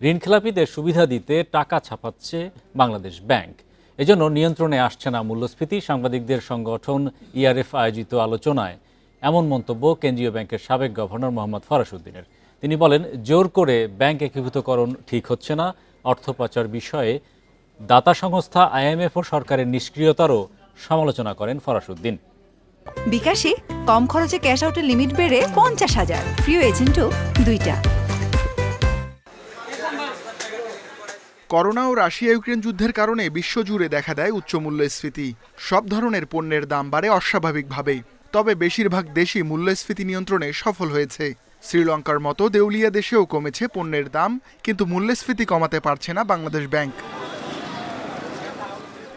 ঋণখেলাপিদের সুবিধা দিতে টাকা ছাপাচ্ছে বাংলাদেশ ব্যাংক। এজন্য নিয়ন্ত্রণে আসছে না মূল্যস্ফীতি, সাংবাদিকদের সংগঠন ইআরএফ আয়োজিত আলোচনায়। এমন মন্তব্য কেন্দ্রীয় ব্যাংকের সাবেক গভর্নর মোহাম্মদ ফরাসউদ্দিনের তিনি বলেন, জোর করে ব্যাংক একীভূতকরণ ঠিক হচ্ছে না। অর্থ পাচার বিষয়ে দাতা সংস্থা আইএমএফ ও সরকারের নিষ্ক্রিয়তারও সমালোচনা করেন ফরাসউদ্দিন বিকাশে কম খরচে ক্যাশ আউটের লিমিট বেড়ে পঞ্চাশ হাজার। প্রিয় এজেন্টও দুইটা। করোনা ও রাশিয়া ইউক্রেন যুদ্ধের কারণে বিশ্বজুড়ে দেখা দেয় উচ্চ মূল্যস্ফীতি সব ধরনের পণ্যের দাম বাড়ে অস্বাভাবিকভাবে তবে বেশিরভাগ দেশই মূল্যস্ফীতি নিয়ন্ত্রণে সফল হয়েছে। শ্রীলঙ্কার মতো দেউলিয়া দেশেও কমেছে পণ্যের দাম, কিন্তু মূল্যস্ফীতি কমাতে পারছে না বাংলাদেশ ব্যাংক।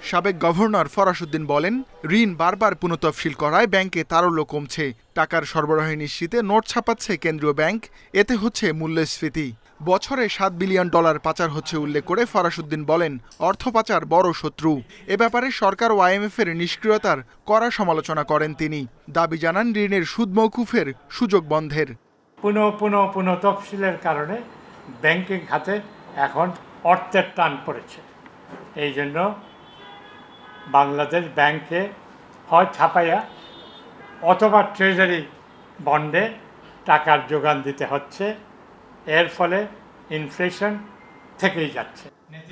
সাবেক গভর্নর ফরাসুদ্দিন বলেন, ঋণ বারবার পুনঃতফসিল করায় ব্যাংকে তারল্য কমছে। টাকার সরবরাহ নিশ্চিতে নোট ছাপাচ্ছে কেন্দ্রীয় ব্যাংক। এতে হচ্ছে মূল্যস্ফীতি। বছরে সাত বিলিয়ন ডলার পাচার হচ্ছে উল্লেখ করে ফরাসুদ্দিন বলেন, অর্থ পাচার বড় শত্রু। এ ব্যাপারে সরকার ও আইএমএফ এর নিষ্ক্রিয়তার কড়া সমালোচনা করেন তিনি। দাবি জানান, ঋণের সুদ মৌকুফের সুযোগ বন্ধের। পুনঃ পুনঃ পুনঃ তফসিলের কারণে ব্যাংকিং খাতে এখন অর্থের টান পড়েছে। এই জন্য বাংলাদেশ ব্যাংকে হয় ছাপাইয়া অথবা ট্রেজারি বন্ডে টাকার যোগান দিতে হচ্ছে। এর ফলে ইনফ্লেশন থেকেই যাচ্ছে।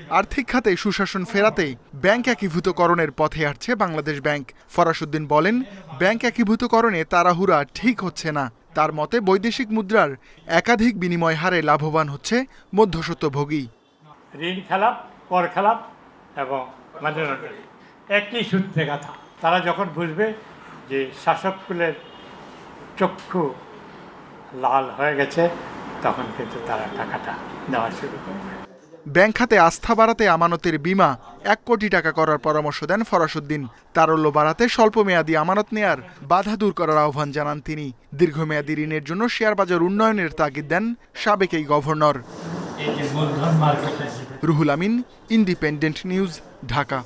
আর্থিক খাতে সুশাসন ফেরাতে ব্যাংক একীভূতকরণের পথে হাঁটছে বাংলাদেশ ব্যাংক। ফরাসুদ্দিন বলেন ব্যাংক একীভূতকরণে তাড়াহুড়া ঠিক হচ্ছে না। তার মতে বৈদেশিক মুদ্রার একাধিক বিনিময় হারে লাভবান হচ্ছে মধ্যস্বত্বভোগী। ঋণ খেলাপ কর খেলাপ এবং একই সূত্রে গাথা তারা যখন বুঝবে যে শাসককুলের চক্ষু লাল হয়ে গেছে তখন কিন্তু তারা টাকাটা দেওয়া শুরু করবে ব্যাংক খাতে আস্থা বাড়াতে আমানতের বিমা এক কোটি টাকা করার পরামর্শ দেন ফরাসুদ্দিন। তারল্য বাড়াতে স্বল্প মেয়াদী আমানত নেয়ার বাধা দূর করার আহ্বান জানান তিনি। দীর্ঘমেয়াদী ঋণের জন্য শেয়ার বাজার উন্নয়নের তাগিদ দেন সাবেক এই governor. Ruhul Amin Independent News Dhaka.